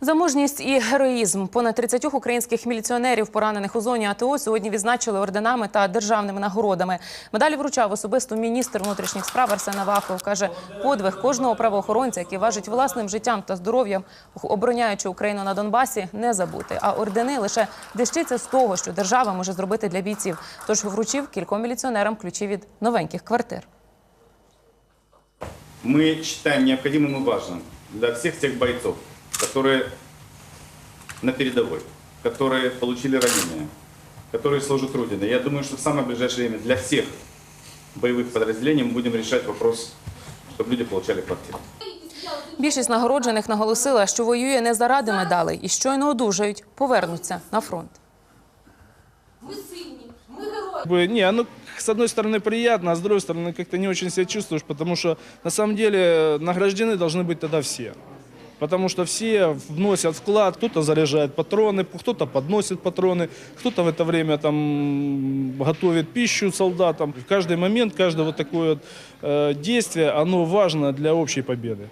За мужність і героїзм понад 30 українських міліціонерів, поранених у зоні АТО, сьогодні відзначили орденами та державними нагородами. Медалі вручав особисто міністр внутрішніх справ Арсен Аваков. Каже, подвиг кожного правоохоронця, який важить власним життям та здоров'ям, обороняючи Україну на Донбасі, не забути. А ордени лише дещиця з того, що держава може зробити для бійців. Тож вручив кільком міліціонерам ключі від новеньких квартир. мы считаем необходимым и важным для всех тех бойцов, которые на передовой, которые получили ранения, которые служат Родине. Я думаю, что в самое ближайшее время для всех боевых подразделений мы будем решать вопрос, чтобы люди получали квартиры. Більшість нагороджених наголосила, що воює не заради медалей і щойно одужають, повернуться на фронт. Мы сильні, ми герої. Как бы, Не, оно с одной стороны приятно, а с другой стороны как-то не очень себя чувствуешь, потому что на самом деле награждены должны быть тогда все. Потому что все вносят вклад, кто-то заряжает патроны, кто-то подносит патроны, кто-то в это время там готовит пищу солдатам. В каждый момент, каждое вот такое вот, э, действие, оно важно для общей победы.